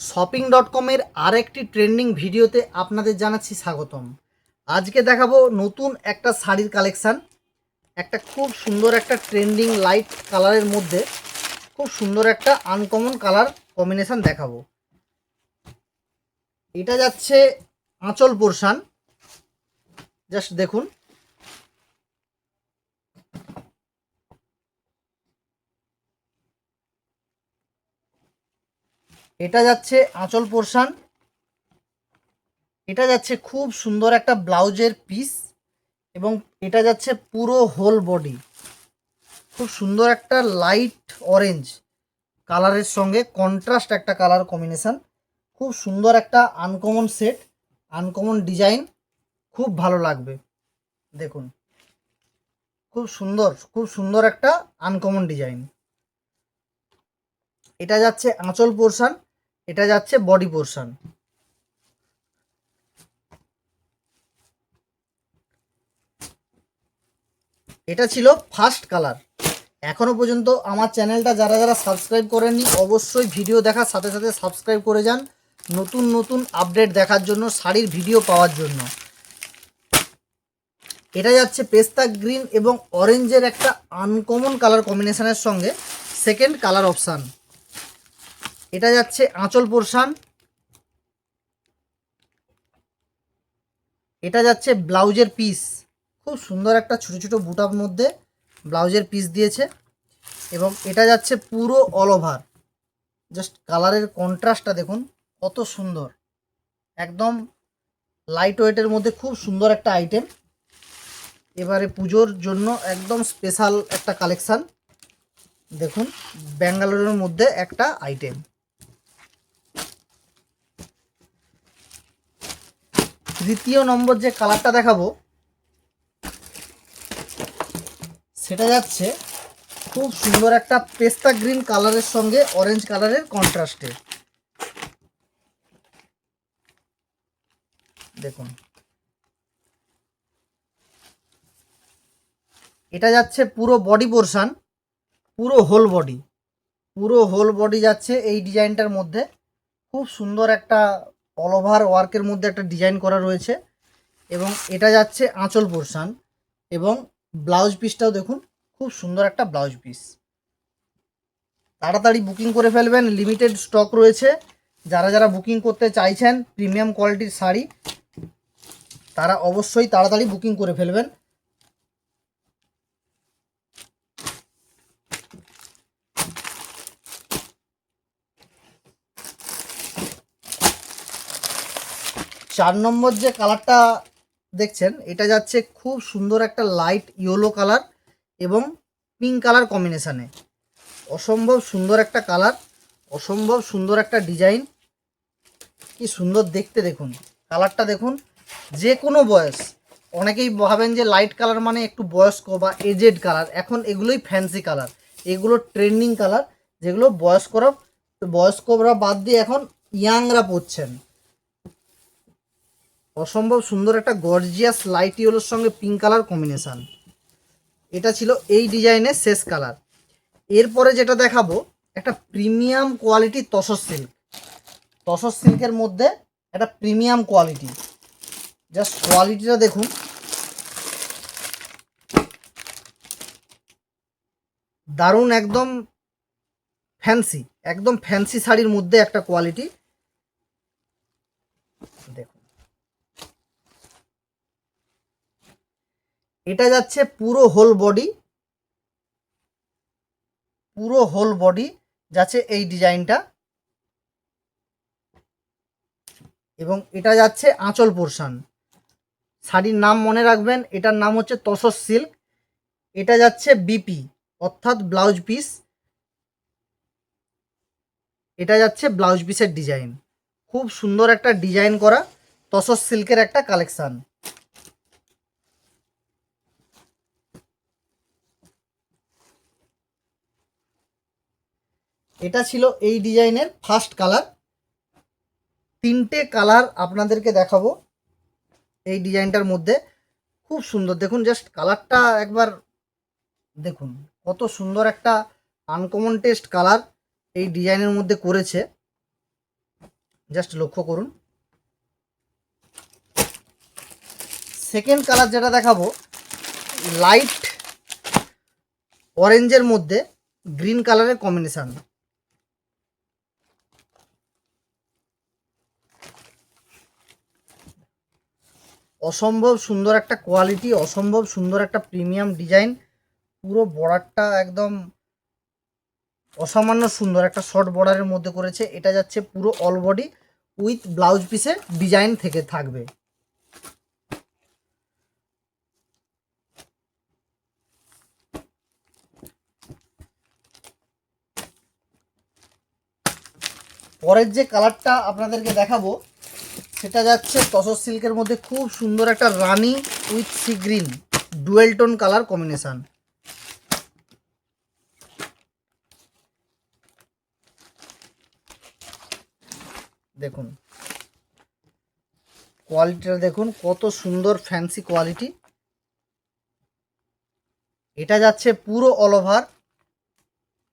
Shopping dot কমের আরেকটি trending ভিডিওতে আপনাদের জানাচ্ছি স্বাগতম। আজকে দেখাবো নতুন একটা শাড়ির কালেকশান একটা খুব সুন্দর একটা ট্রেন্ডিং লাইট কালারের মধ্যে খুব সুন্দর একটা আনকমন কালার কম্বিনেশান দেখাবো। এটা যাচ্ছে আঁচল পোর্শান। জাস্ট দেখুন। এটা যাচ্ছে আঁচল পোর্শান। এটা যাচ্ছে খুব সুন্দর একটা ব্লাউজের পিস এবং এটা যাচ্ছে পুরো হোল বডি। খুব সুন্দর একটা লাইট অরেঞ্জ কালারের সঙ্গে কন্ট্রাস্ট একটা কালার কম্বিনেশন। খুব সুন্দর একটা আনকমন সেট, আনকমন ডিজাইন, খুব ভালো লাগবে। দেখুন, খুব সুন্দর খুব সুন্দর একটা আনকমন ডিজাইন। এটা যাচ্ছে আঁচল পোর্শন। এটা যাচ্ছে বডি পোর্শন এটা ছিল ফার্স্ট কালার এখনও পর্যন্ত আমার চ্যানেলটা যারা যারা সাবস্ক্রাইব করেননি, অবশ্যই ভিডিও দেখার সাথে সাথে সাবস্ক্রাইব করে যান। নতুন নতুন আপডেট দেখার জন্য, শাড়ির ভিডিও পাওয়ার জন্য। এটা যাচ্ছে পেস্তা গ্রিন এবং অরেঞ্জের একটা আনকমন কালার কম্বিনেশনের সঙ্গে সেকেন্ড কালার অপশান এটা যাচ্ছে আঁচল পোর্শান। এটা যাচ্ছে ব্লাউজের পিস। খুব সুন্দর একটা ছোটো ছোটো বুটার মধ্যে ব্লাউজের পিস দিয়েছে এবং এটা যাচ্ছে পুরো অল ওভার জাস্ট কালারের কন্ট্রাস্টটা দেখুন, কত সুন্দর। একদম লাইট ওয়েটের মধ্যে খুব সুন্দর একটা আইটেম এবারে পুজোর জন্য একদম স্পেশাল একটা কালেকশান দেখুন, ব্যাঙ্গালোরের মধ্যে একটা আইটেম তৃতীয় নম্বর যে কালারটা দেখাবো, সেটা যাচ্ছে খুব সুন্দর একটা পেস্তা গ্রিন কালারের সঙ্গে অরেঞ্জ কালারের কন্ট্রাস্টে দেখুন। এটা যাচ্ছে পুরো বডি পোর্শন পুরো হোল বডি পুরো হোল বডি যাচ্ছে এই ডিজাইনটার মধ্যে। খুব সুন্দর একটা অল ওভার ওয়ার্কের মধ্যে একটা ডিজাইন করা রয়েছে এবং এটা যাচ্ছে আঁচল পোর্শান এবং ব্লাউজ পিসটাও দেখুন, খুব সুন্দর একটা ব্লাউজ পিস তাড়াতাড়ি বুকিং করে ফেলবেন লিমিটেড স্টক রয়েছে। যারা যারা বুকিং করতে চাইছেন প্রিমিয়াম কোয়ালিটির শাড়ি, তারা অবশ্যই তাড়াতাড়ি বুকিং করে ফেলবেন। চার নম্বর যে কালারটা দেখছেন, এটা যাচ্ছে খুব সুন্দর একটা লাইট ইয়েলো কালার এবং পিঙ্ক কালার কম্বিনেশানে অসম্ভব সুন্দর একটা কালার অসম্ভব সুন্দর একটা ডিজাইন কি সুন্দর দেখতে দেখুন কালারটা দেখুন। যে কোনো বয়স, অনেকেই ভাবেন যে লাইট কালার মানে একটু বয়স্ক বা এজেড কালার এখন এগুলোই ফ্যান্সি কালার এগুলো ট্রেন্ডিং কালার যেগুলো বয়স্করা বয়স্করা বাদ দিয়ে এখন ইয়াংরা পরছেন। অসম্ভব সুন্দর একটা গর্জিয়াস লাইট ইয়েলোর সঙ্গে পিঙ্ক কালার কম্বিনেশান এটা ছিল এই ডিজাইনের শেষ কালার এরপরে যেটা দেখাবো, একটা premium quality tussar silk tussar সিল্কের মধ্যে একটা প্রিমিয়াম কোয়ালিটি জাস্ট কোয়ালিটিটা দেখুন। দারুণ একদম ফ্যান্সি একদম ফ্যান্সি শাড়ির মধ্যে একটা কোয়ালিটি দেখুন। এটা যাচ্ছে পুরো হোল বডি পুরো হোল বডি যাচ্ছে এই ডিজাইনটা। এবং এটা যাচ্ছে আঁচল পোর্শন। শাড়ির নাম মনে রাখবেন, এটার নাম হচ্ছে তসর সিল্ক। এটা যাচ্ছে বিপি, অর্থাৎ ব্লাউজ পিস। এটা যাচ্ছে ব্লাউজ পিসের ডিজাইন। খুব সুন্দর একটা ডিজাইন করা তসর সিল্কের একটা কালেকশান। এটা ছিল এই ডিজাইনের ফার্স্ট কালার। তিনটে কালার আপনাদেরকে দেখাবো এই ডিজাইনটার মধ্যে। খুব সুন্দর। দেখুন জাস্ট কালারটা একবার দেখুন। কত সুন্দর একটা আনকমন টেস্ট কালার এই ডিজাইনের মধ্যে করেছে। জাস্ট লক্ষ্য করুন। সেকেন্ড কালার যেটা দেখাবো লাইট অরেঞ্জের মধ্যে গ্রিন কালারের কম্বিনেশন অসম্ভব সুন্দর একটা কোয়ালিটি অসম্ভব সুন্দর একটা প্রিমিয়াম ডিজাইন পুরো বর্ডারটা একদম অসামান্য সুন্দর একটা শর্ট বর্ডারের মধ্যে করেছে। এটা যাচ্ছে পুরো অল বডি উইথ ব্লাউজ পিসে ডিজাইন থেকে থাকবে। পরের যে কালারটা আপনাদেরকে দেখাবো সেটা যাচ্ছে তসর সিল্কের মধ্যে খুব সুন্দর একটা রানি with sea green, dual tone colour combination. দেখুন, কোয়ালিটিটা দেখুন, কত সুন্দর ফ্যান্সি কোয়ালিটি। এটা যাচ্ছে পুরো অল ওভার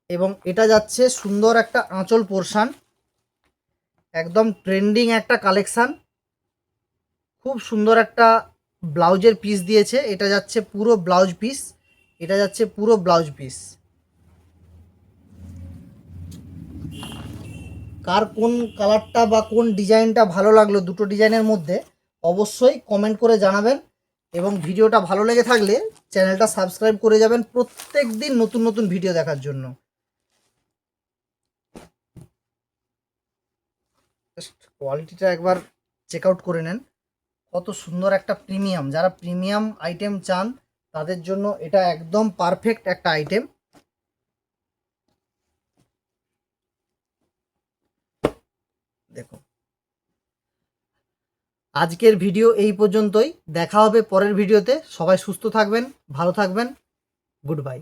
এবং এটা যাচ্ছে সুন্দর একটা আঁচল পোর্শান, একদম ট্রেন্ডিং একটা কালেকশান। খুব সুন্দর একটা ব্লাউজের পিস দিয়েছে। এটা যাচ্ছে পুরো ব্লাউজ পিস এটা যাচ্ছে পুরো ব্লাউজ পিস কার কোন কালারটা বা কোন ডিজাইনটা ভালো লাগল দুটো ডিজাইনের মধ্যে, অবশ্যই কমেন্ট করে জানাবেন। এবং ভিডিওটা ভালো লেগে থাকলে চ্যানেলটা সাবস্ক্রাইব করে যাবেন প্রত্যেক দিন নতুন নতুন ভিডিও দেখার জন্য। কোয়ালিটিটা একবার চেক আউট করে নেন। কত সুন্দর একটা প্রিমিয়াম। যারা প্রিমিয়াম আইটেম চান, তাদের জন্য এটা একদম পারফেক্ট একটা আইটেম দেখো আজকের ভিডিও এই পর্যন্তই। দেখা হবে পরের ভিডিওতে সবাই সুস্থ থাকবেন, ভালো থাকবেন। Good bye